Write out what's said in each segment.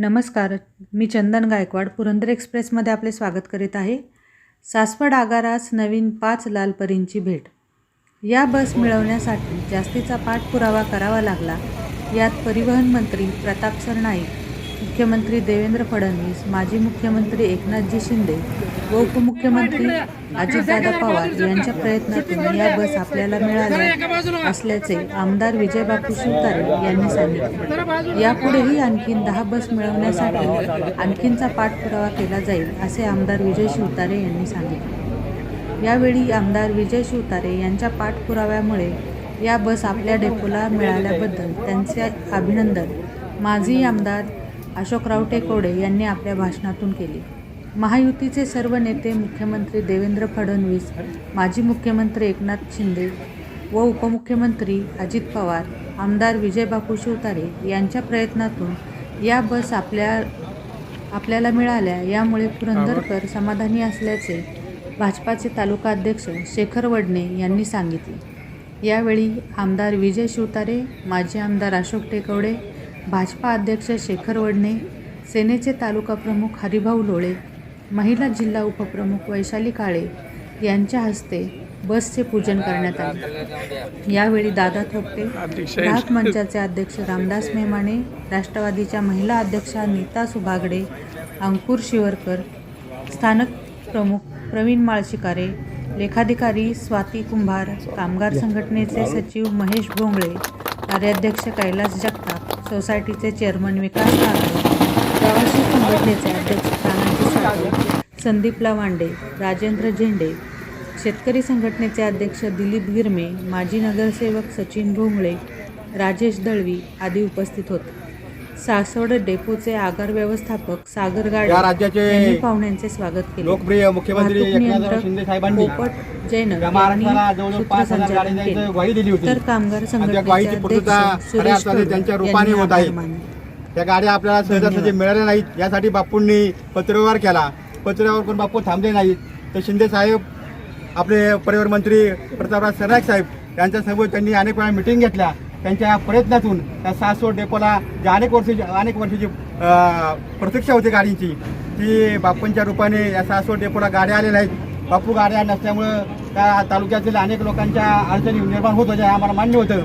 नमस्कार मी चंदन गायकवाड पुरंदर एक्सप्रेसमध्ये आपले स्वागत करीत आहे. सासवड आगारास नवीन पाच लालपरींची भेट. या बस मिळवण्यासाठी जास्तीचा पाठपुरावा करावा लागला. यात परिवहन मंत्री प्रताप सरनाईक मुख्यमंत्री देवेंद्र फडणवीस माजी मुख्यमंत्री एकनाथजी शिंदे व उपमुख्यमंत्री अजितदादा पवार यांच्या प्रयत्नातून या बस आपल्याला मिळाल्या असल्याचे आमदार विजयबापू शिवतारे यांनी सांगितले. यापुढेही आणखीन दहा बस मिळवण्यासाठी आणखीनचा पाठपुरावा केला जाईल असे आमदार विजय शिवतारे यांनी सांगितले. यावेळी आमदार विजय शिवतारे यांच्या पाठपुराव्यामुळे या बस आपल्या डेपोला मिळाल्याबद्दल त्यांचे अभिनंदन. माजी आमदार अशोकराव टेकोडे यांनी आपल्या भाषणातून केली. महायुतीचे सर्व नेते मुख्यमंत्री देवेंद्र फडणवीस माजी मुख्यमंत्री एकनाथ शिंदे व उपमुख्यमंत्री अजित पवार आमदार विजयबापू शिवतारे यांच्या प्रयत्नातून या बस आपल्या आपल्याला मिळाल्या. यामुळे पुरंदरकर समाधानी असल्याचे भाजपाचे तालुका अध्यक्ष शेखर वडणे यांनी सांगितले. यावेळी आमदार विजय शिवतारे माजी आमदार अशोक टेकवडे भाजपा अध्यक्ष शेखर वडणे सेनेचे तालुका प्रमुख हरिभाऊ लोळे महिला जिल्हा उपप्रमुख वैशाली काळे यांच्या हस्ते बसचे पूजन करण्यात आले. यावेळी दादा थोपटे ग्राहक मंचाचे अध्यक्ष रामदास मेमाणे राष्ट्रवादीच्या महिला अध्यक्षा नीता सुभागडे अंकुर शिवरकर स्थानक प्रमुख प्रवीण माळशिकारे लेखाधिकारी स्वाती कुंभार कामगार संघटनेचे सचिव महेश भोंगळे कार्याध्यक्ष कैलास जगताप सोसायटीचे चेअरमन विकास कागडे प्रवासी संघटनेचे अध्यक्ष तानाजी साठे संदीप लावांडे राजेंद्र झेंडे शेतकरी संघटनेचे अध्यक्ष दिलीप गिरमे माजी नगरसेवक सचिन भोंगळे राजेश दळवी आदी उपस्थित होते. सासवड डेपोचे आगार व्यवस्थापक सागर गाडे यांनी पाहुण्यांचे स्वागत केले. लोकप्रिय मुख्यमंत्री पोपट तर कामगार टोळे त्यांच्या रूपाने होत आहे. त्या गाड्या आपल्याला सहजासहजी मिळाल्या नाहीत. यासाठी बापूंनी पत्रव्यवहार केला. पत्रव्यवहार करून बापू थांबले नाहीत. तर शिंदे साहेब आपले परिवहन मंत्री प्रतापराव सरनाईक साहेब यांच्यासोबत त्यांनी अनेक वेळा मिटिंग घेतल्या. त्यांच्या प्रयत्नातून त्या सासवड डेपोला ज्या अनेक वर्षाची अनेक वर्षाची प्रतीक्षा होती गाडीची ती बापूंच्या रूपाने या सासवड डेपोला गाड्या आलेल्या आहेत बापू गाड्या नसल्यामुळं त्या तालुक्यातील अनेक लोकांच्या अडचणी निर्माण होत होत्या आम्हाला मान्य होतं.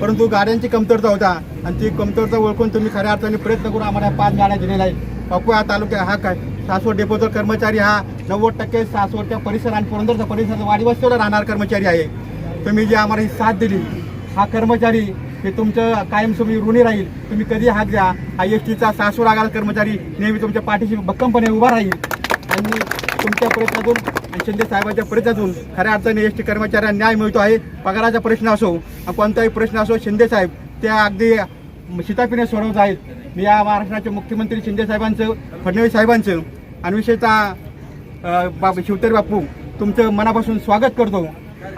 परंतु गाड्यांची कमतरता होता आणि ती कमतरता ओळखून तुम्ही खऱ्या अर्थाने प्रयत्न करून आम्हाला पाच गाड्या दिलेल्या आहेत बापू हा तालुक्या हा काय? सासवड डेपोचा कर्मचारी हा नव्वद टक्के सासवडच्या परिसर आणि पुरंदरचा परिसर वाडीवस्तीला राहणार कर्मचारी आहे. तुम्ही जी आम्हाला ही साथ दिली हा कर्मचारी हे तुमचं कायमस्वरूपी ऋणी राहील. तुम्ही कधी हात घ्या हा एस टीचा सासवड आगार कर्मचारी नेहमी तुमच्या पाठीशी भक्कमपणे उभा राहील. आणि तुमच्या प्रयत्नातून आणि शिंदे साहेबांच्या प्रयत्नातून खऱ्या अर्थाने एस टी कर्मचाऱ्यांना न्याय मिळतो आहे. पगाराचा प्रश्न असो कोणताही प्रश्न असो शिंदे साहेब त्या अगदी शितापिने सोडवत आहेत. मी या महाराष्ट्राचे मुख्यमंत्री शिंदे साहेबांचं फडणवीस साहेबांचं आणि विशेषतः अ, बाबा बापू तुमचं मनापासून स्वागत करतो.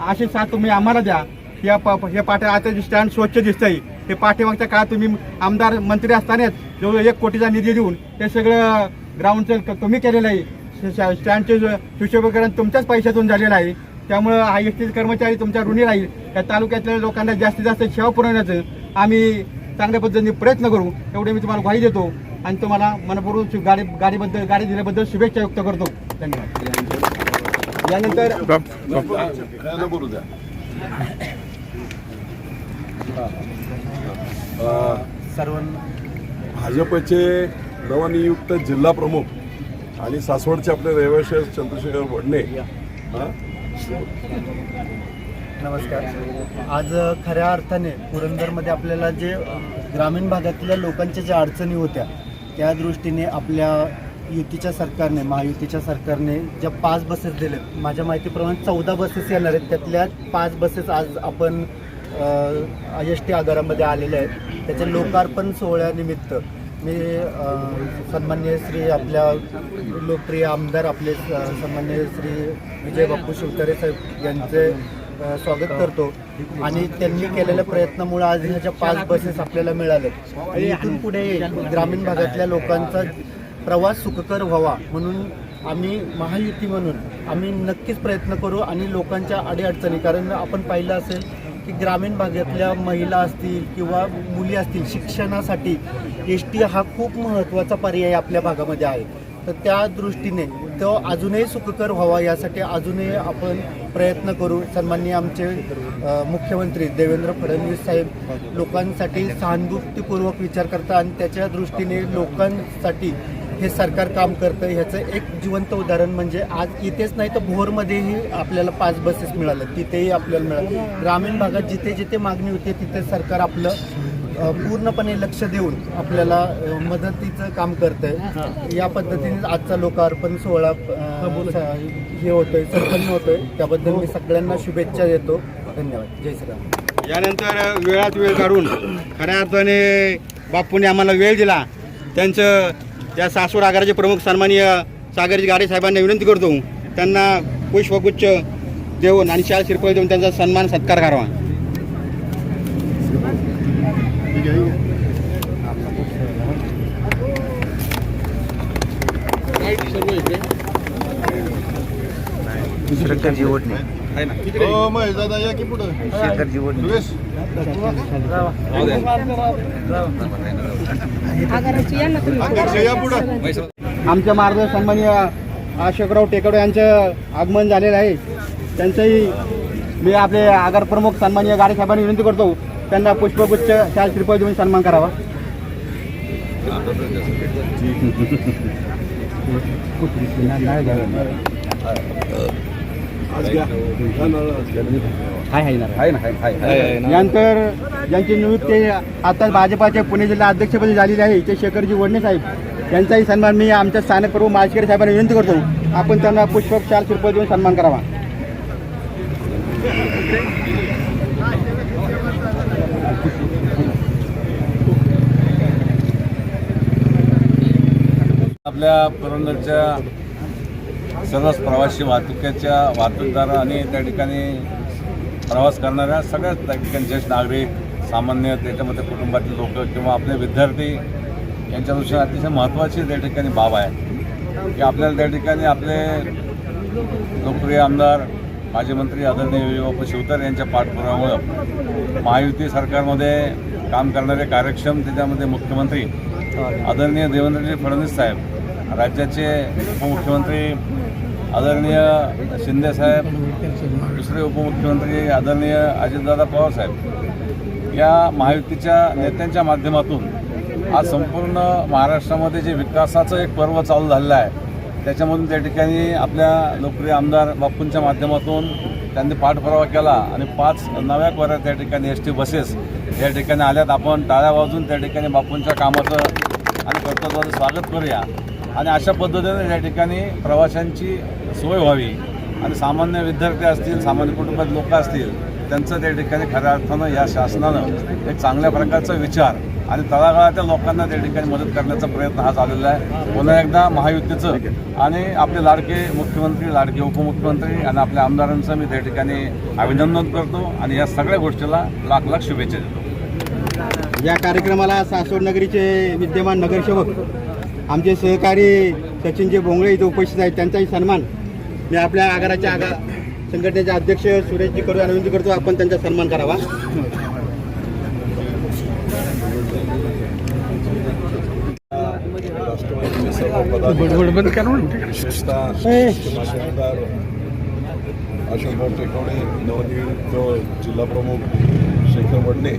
अशी साथ तुम्ही आम्हाला द्या. या पा हे पाठी आता जे स्टँड स्वच्छ दिसतंय हे पाठीमागच्या काळात तुम्ही आमदार मंत्री असतानाच जवळ एक कोटीचा निधी देऊन ते सगळं ग्राउंडचं तुम्ही कमी केलेलं आहे. स्टँडचे जे तुमच्याच पैशातून झालेलं आहे. त्यामुळं हा एस टी कर्मचारी तुमच्या ऋणी राहील. या तालुक्यातल्या लोकांना जास्तीत जास्त सेवा पुरवण्याचं आम्ही चांगल्या पद्धतीने प्रयत्न करू. एवढे मी तुम्हाला ग्वाही देतो आणि तुम्हाला मनपूर्वक गाडी गाडीबद्दल गाडी दिल्याबद्दल शुभेच्छा व्यक्त करतो. धन्यवाद. यानंतर सर्व भाजपचे नवनियुक्त जिल्हा प्रमुख आणि सासवडचे आपले रहिवाशी चंद्रशेखर वडणे. हा? नमस्कार. आज खऱ्या अर्थाने पुरंदरमध्ये आपल्याला जे ग्रामीण भागातल्या लोकांच्या ज्या अडचणी होत्या त्या दृष्टीने आपल्या युतीच्या सरकारने महायुतीच्या सरकारने ज्या पाच बसेस दिल्यात माझ्या माहितीप्रमाणे चौदा बसेस येणार आहेत. त्यातल्या पाच बसेस आज आपण एस टी आगारामध्ये आलेल्या आहेत. त्याच्या लोकार्पण सोहळ्यानिमित्त मी सन्मान्य श्री आपल्या लोकप्रिय आमदार आपले स- सन्मान्य श्री विजय बापू शिवतारे साहेब यांचे स्वागत करतो. आणि त्यांनी केलेल्या प्रयत्नामुळे आज ह्याच्या पाच बसेस आपल्याला मिळाल्यात आणि इथून पुढे ग्रामीण भागातल्या लोकांचा प्रवास सुखकर व्हावा म्हणून आम्ही महायुती म्हणून आम्ही नक्कीच प्रयत्न करू आणि लोकांच्या अडीअडचणी कारण आपण पाहिलं असेल की ग्रामीण भागातल्या महिला असतील किंवा मुली असतील शिक्षणासाठी एस टी हा खूप महत्त्वाचा पर्याय आपल्या भागामध्ये आहे. तर त्या दृष्टीने तो अजूनही सुखकर व्हावा यासाठी अजूनही आपण प्रयत्न करू. सन्माननीय आमचे मुख्यमंत्री देवेंद्र फडणवीस साहेब लोकांसाठी सहानुभूतीपूर्वक विचार करतात आणि त्याच्या दृष्टीने लोकांसाठी हे सरकार काम करतं ह्याचं एक जिवंत उदाहरण म्हणजे आज इथेच नाही तर भोरमध्येही आपल्याला पाच बसेस मिळाल्या तिथेही आपल्याला मिळालं ग्रामीण भागात जिथे जिथे मागणी होते तिथे सरकार आपलं पूर्णपणे लक्ष देऊन आपल्याला मदतीचं काम करतंय. या पद्धतीने आजचा लोकार्पण सोहळा हे होतोय संपन्न होतोय. त्याबद्दल मी सगळ्यांना शुभेच्छा देतो. धन्यवाद. जय श्रीराम यानंतर वेळात वेळ काढून खऱ्या अर्थाने बापूंनी आम्हाला वेळ दिला. त्यांचं त्या सासवड आगाराचे प्रमुख सन्मानीय सागरजी गाडे साहेबांना विनंती करतो त्यांना पुष्पगुच्छ देऊन आणि शाल शिरपळ देऊन त्यांचा सन्मान सत्कार करावा. हो महेश दादा या की पुढं? शेखर जीवटणे सुरेश? आदर्श या पुढं. आमच्या मार्ग सन्माननीय अशोकराव टेकडे यांचं आगमन झालेलं आहे. त्यांचंही मी आपले आगार प्रमुख सन्माननीय गाडे साहेबांनी विनंती करतो त्यांना पुष्पगुच्छ शाल श्रीपळ देऊन सन्मान करावा. घ्या नारळ आज घ्या. यानंतर ज्यांची नियुक्ती आता भाजपाचे पुणे जिल्हा अध्यक्षपदी झालेली आहे ते शेखरजी वडणे साहेब. यांचाही सन्मान मी आमच्या स्थानिक प्रमुख माळशेकर साहेबांना विनंती करतो. आपण त्यांना पुष्पक चार शिल्प देऊन सन्मान करावा. आपल्या पुरंदरच्या सर्वच प्रवासी वाहतुकीच्या वाहतूकदार आणि त्या ठिकाणी प्रवास करणाऱ्या सगळ्याच त्या ठिकाणी ज्येष्ठ नागरिक सामान्य त्याच्यामध्ये कुटुंबातील लोक किंवा आपले विद्यार्थी यांच्या दृष्टीने अतिशय महत्त्वाची त्या ठिकाणी बाब आहे. की आपल्याला त्या ठिकाणी आपले लोकप्रिय आमदार माजी मंत्री आदरणीय विजयबापू शिवतर यांच्या पाठपुरामुळं महायुती सरकारमध्ये काम करणारे कार्यक्षम त्याच्यामध्ये मुख्यमंत्री आदरणीय देवेंद्रजी फडणवीस साहेब राज्याचे उपमुख्यमंत्री आदरणीय शिंदेसाहेब दुसरे उपमुख्यमंत्री आदरणीय अजितदादा पवारसाहेब या महायुतीच्या नेत्यांच्या माध्यमातून आज संपूर्ण महाराष्ट्रामध्ये जे विकासाचं एक पर्व चालू झालेलं आहे त्याच्यामधून त्या ठिकाणी आपल्या लोकप्रिय आमदार बापूंच्या माध्यमातून त्यांनी पाठपुरावा केला आणि पाच नव्या कोऱ्या त्या ठिकाणी एस टी बसेस या ठिकाणी आल्यात. आपण टाळ्या वाजून त्या ठिकाणी बापूंच्या कामाचं आणि कर्तव्याचं स्वागत करूया. आणि अशा पद्धतीने या ठिकाणी प्रवाशांची सोय व्हावी. आणि सामान्य विद्यार्थी असतील सामान्य कुटुंबात लोक असतील त्यांचं त्या ठिकाणी खऱ्या अर्थानं या शासनानं एक चांगल्या प्रकारचा विचार आणि तळागाळातल्या लोकांना त्या ठिकाणी मदत करण्याचा प्रयत्न हा चाललेला आहे. पुन्हा एकदा महायुतीचं आणि आपले लाडके मुख्यमंत्री लाडके उपमुख्यमंत्री आणि आपल्या आमदारांचं मी त्या ठिकाणी अभिनंदन करतो आणि या सगळ्या गोष्टीला लाख लाख शुभेच्छा देतो. या कार्यक्रमाला सासवड नगरीचे विद्यमान नगरसेवक आमचे सहकारी सचिनजी भोंगळे इथे उपस्थित आहेत. त्यांचाही सन्मान मी आपल्या आगाराच्या आगार संघटनेचे अध्यक्ष सुरेशजी कडू यांना करतो. आपण त्यांचा सन्मान करावा. राष्ट्रवादीचे सर्व पदाधिकारी विशेषतः शिष्टमंडळ अशोकभाऊ टेकवडे नवनियुक्त जिल्हाप्रमुख शेखर वडणे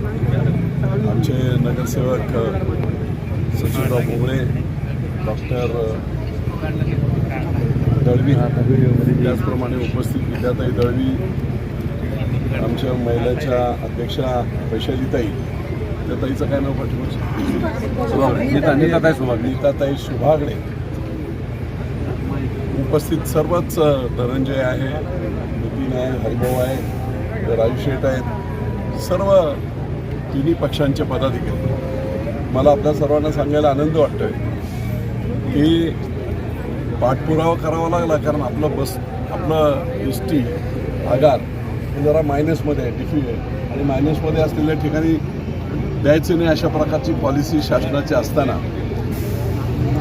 आमचे नगरसेवक सचिनराव भोंगळे डॉक्टर दळवी त्याचप्रमाणे उपस्थित विद्याताई दळवी आमच्या महिलाच्या अध्यक्षा वैशालीताई त्या ताईचं काय नाव पाठवू नीता नीताताई सुभागडे. उपस्थित सर्वच धनंजय आहे नितीन आहे हरिभाऊ आहे राजू शेठ आहेत. सर्व तिन्ही पक्षांचे पदाधिकारी. मला आपल्या सर्वांना सांगायला आनंद वाटतोय. की पाठपुरावा करावा लागला कारण आपलं बस आपलं एस टी आगार हे जरा मायनसमध्ये आहे डिफी आहे. आणि मायनसमध्ये असलेल्या ठिकाणी द्यायचं नाही अशा प्रकारची पॉलिसी शासनाची असताना.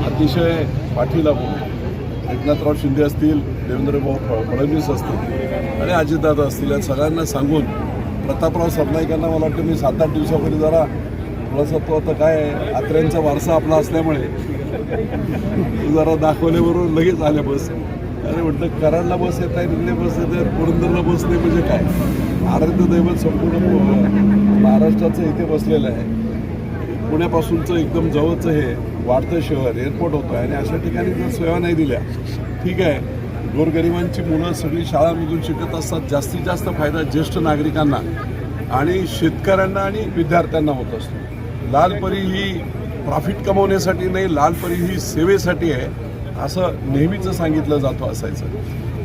अतिशय पाठी लागून एकनाथराव शिंदे असतील देवेंद्रभाऊ फडणवीस असतील आणि अजितदादा असतील या सगळ्यांना सांगून प्रतापराव सरनाईकांना मला वाटतं मी सात आठ दिवसापूर्वी जरा थोडासा तो आता काय आत्र्यांचा वारसा आपला असल्यामुळे जरा दाखवल्याबरोबर लगेच आल्या बस. अरे म्हटलं कराडला बस येत आहे निघले बस येत आहे पुरंदरला बस नाही म्हणजे काय? आराध्य दैवत संपूर्ण महाराष्ट्राचं इथे बसलेलं आहे. पुण्यापासूनचं एकदम जवळचं हे वाढतं शहर एअरपोर्ट होतं आणि अशा ठिकाणी जर सेवा नाही दिल्या. ठीक आहे. गोरगरिबांची मुलं सगळी शाळांमधून शिकत असतात. जास्तीत जास्त फायदा ज्येष्ठ नागरिकांना आणि शेतकऱ्यांना आणि विद्यार्थ्यांना होत असतो. लालपरी ही प्रॉफिट कमवण्यासाठी नाही लालपरी ही सेवेसाठी आहे असं नेहमीच सांगितलं जातं असायचं.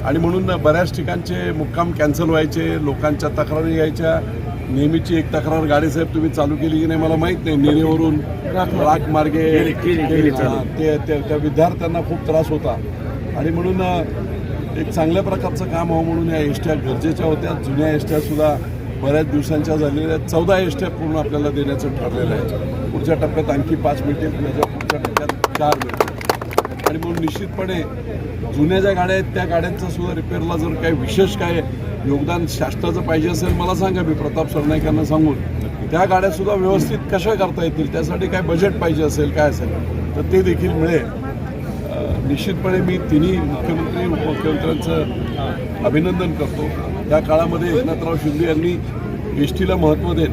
आणि म्हणून बऱ्याच ठिकाणचे मुक्काम कॅन्सल व्हायचे लोकांच्या तक्रारी यायच्या. नेहमीची एक तक्रार गाडीसाहेब तुम्ही चालू केली की नाही मला माहीत नाही. नेरेवरून राख मार्गे ते त्या विद्यार्थ्यांना खूप त्रास होता. आणि म्हणून एक चांगल्या प्रकारचं काम व्हावं म्हणून या एसट्या गरजेच्या होत्या जुन्या एसट्या सुद्धा बऱ्याच दिवसांच्या झालेल्या आहेत चौदा एष्ट्या पूर्ण आपल्याला देण्याचं ठरलेलं आहे. पुढच्या टप्प्यात आणखी पाच मिळतील त्याच्या पुढच्या टप्प्यात चार मिळतील आणि म्हणून निश्चितपणे जुन्या ज्या गाड्या आहेत त्या गाड्यांचं सुद्धा रिपेअरला जर काही विशेष काय योगदान शासनाचं पाहिजे असेल मला सांगा मी प्रताप सरनाईकांना सांगून. त्या गाड्यासुद्धा व्यवस्थित कशा करता येतील त्यासाठी काय बजेट पाहिजे असेल काय असेल तर ते देखील मिळेल. निश्चितपणे मी तिन्ही मुख्यमंत्री उपमुख्यमंत्र्यांचं अभिनंदन करतो. त्या काळामध्ये एकनाथराव शिंदे यांनी एस टीला महत्त्व देत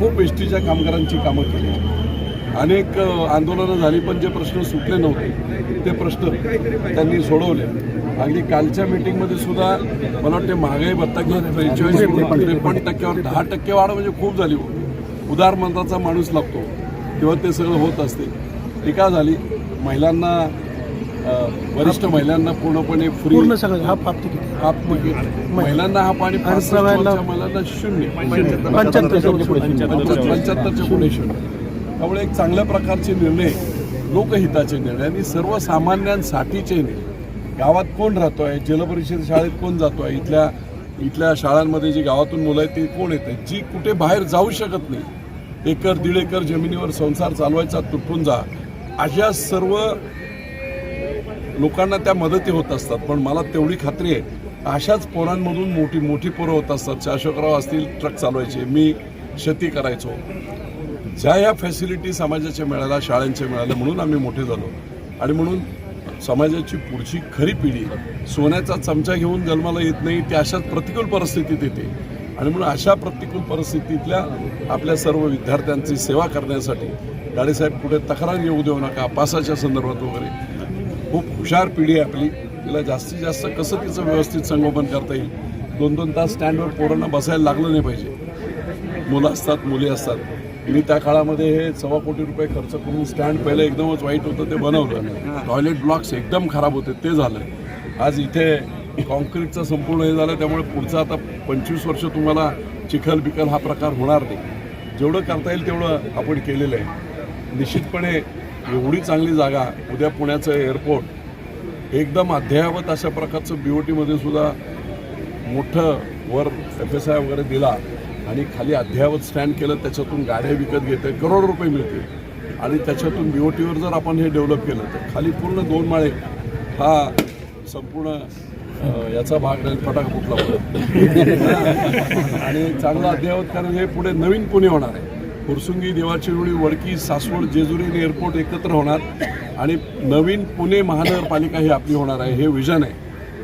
खूप एस टीच्या कामगारांची कामं केली. अनेक आंदोलनं झाली पण जे प्रश्न सुटले नव्हते ते प्रश्न त्यांनी सोडवले. अगदी कालच्या मीटिंगमध्ये सुद्धा मला वाटते महागाई भत्ता घेऊन त्रेचाळीस त्रेपन्न टक्क्यावर दहा टक्के वाढ म्हणजे खूप झाली हो उदार माणूस लागतो किंवा ते सगळं होत असते. टीका झाली महिलांना वरिष्ठ महिलांना पूर्णपणे फ्री पूर्ण सगळं हा पाप तिकीट हाफ तिकीट महिलांना हा पाणी महिलांना शून्य. पंच्याहत्तरच्या पुढे. पंच्याहत्तरच्या पुढे शून्य. त्यामुळे एक चांगल्या प्रकारचे निर्णय लोकहिताचे निर्णय आणि सर्वसामान्यांसाठीचे निर्णय. गावात कोण राहतोय? जलपरिषद शाळेत कोण जातोय? इथल्या इथल्या शाळांमध्ये जी गावातून मुलं आहेत ते कोण येत जी कुठे बाहेर जाऊ शकत नाही. एकर दीड एकर जमिनीवर संसार चालवायचा तुटून जा. अशा सर्व लोकांना त्या मदती होत असतात पण मला तेवढी खात्री आहे अशाच पोरांमधून मोठी मोठी पोरं होत असतात. शासकराव असतील ट्रक चालवायचे मी शेती करायचो. ज्या ह्या फॅसिलिटी समाजाच्या मिळाल्या शाळांच्या मिळाल्या म्हणून आम्ही मोठे झालो. आणि म्हणून समाजाची पुढची खरी पिढी सोन्याचा चमचा घेऊन जन्माला येत नाही ती अशाच प्रतिकूल परिस्थितीत येते. आणि म्हणून अशा प्रतिकूल परिस्थितीतल्या आपल्या सर्व विद्यार्थ्यांची सेवा करण्यासाठी गाडीसाहेब पुढे तक्रार येऊ देऊ नका पासाच्या संदर्भात वगैरे. खूप हुशार पिढी आहे आपली. तिला जास्तीत जास्त कसं तिचं व्यवस्थित संगोपन करता येईल? दोन दोन तास स्टँडवर पोरांना बसायला लागलं नाही पाहिजे. मुलं असतात मुली असतात. मी त्या काळामध्ये हे सव्वा कोटी रुपये खर्च करून स्टँड पहिलं एकदमच वाईट होतं ते बनवलं. टॉयलेट ब्लॉक्स एकदम खराब होते ते झालं. आज इथे कॉन्क्रीटचं संपूर्ण हे झालं त्यामुळे पुढचं आता पंचवीस वर्ष तुम्हाला चिखल बिखल हा प्रकार होणार नाही. जेवढं करता येईल तेवढं आपण केलेलं आहे. निश्चितपणे एवढी चांगली जागा उद्या पुण्याचं एअरपोर्ट एकदम अद्ययावत अशा प्रकारचं बी ओ टीमध्ये सुद्धा मोठं वर एफ एस आय वगैरे दिला आणि खाली अद्ययावत स्टँड केलं त्याच्यातून गाड्या विकत घेते करोड रुपये मिळतील. आणि त्याच्यातून बी ओ टीवर जर आपण हे डेव्हलप केलं तर खाली पूर्ण दोन माळे हा संपूर्ण याचा भाग राहील फटाका फुटला. आणि चांगलं अद्ययावत कारण हे पुढे नवीन पुणे होणार आहे. फुरसुंगी देवाची रुळी वडकी सासवड जेजुरी आणि एअरपोर्ट एकत्र होणार. आणि नवीन पुणे महानगरपालिका ही आपली होणार आहे हे विजन आहे.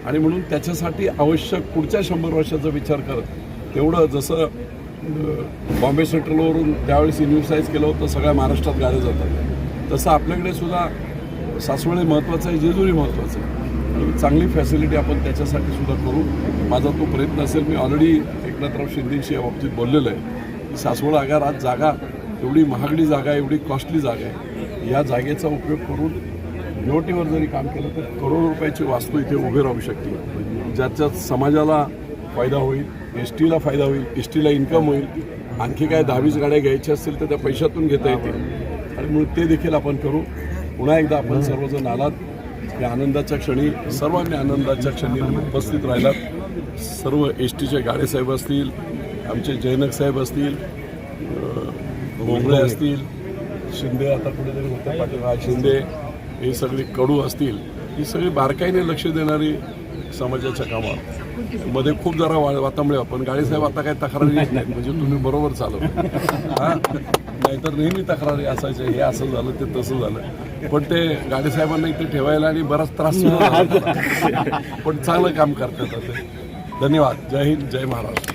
आणि म्हणून त्याच्यासाठी आवश्यक पुढच्या शंभर वर्षाचा विचार करत तेवढं जसं बॉम्बे सेंट्रलवरून त्यावेळेस इन्व्हेसाईज केलं होतं सगळ्या महाराष्ट्रात गाड्या जातात तसं आपल्याकडे सुद्धा सासवड हे महत्त्वाचं आहे जेजुरी महत्त्वाचं आहे. आणि चांगली फॅसिलिटी आपण त्याच्यासाठी सुद्धा करू. माझा तो प्रयत्न असेल मी ऑलरेडी एकनाथराव शिंदेशी या बाबतीत बोललेलो आहे. सासवड आगार आज जागा एवढी महागडी जागा आहे एवढी कॉस्टली जागा आहे. या जागेचा उपयोग करून बिओटीवर जरी काम केलं तर करोड रुपयाची वास्तू इथे उभी राहू शकते. ज्याच्यात समाजाला फायदा होईल एस टीला फायदा होईल एस टीला इन्कम होईल आणखी काय दहावीस गाड्या घ्यायच्या असतील तर त्या पैशातून घेता येतील. आणि म्हणून ते देखील आपण करू. पुन्हा एकदा आपण सर्वजण आलात. या आनंदाच्या क्षणी सर्वांनी आनंदाच्या क्षणी उपस्थित राहिलात. सर्व एस टीचे गाडेसाहेब असतील आमचे जयनक साहेब असतील अ, भोंगळे असतील शिंदे आता कुठेतरी होते पाटील. शिंदे हे सगळे कडू असतील ही सगळी बारकाईने लक्ष देणारी समाजाच्या कामात मध्ये खूप जरा वा वातांबळे पण गाडीसाहेब आता काही तक्रारी येत नाहीत म्हणजे तुम्ही बरोबर चालव. हां? नाहीतर नेहमी तक्रारी असायच्या हे असं झालं ते तसं झालं. पण ते गाडीसाहेबांना इथे ठेवायला आणि बराच त्रास. पण चांगलं काम करतात धन्यवाद. जय हिंद जय महाराष्ट्र.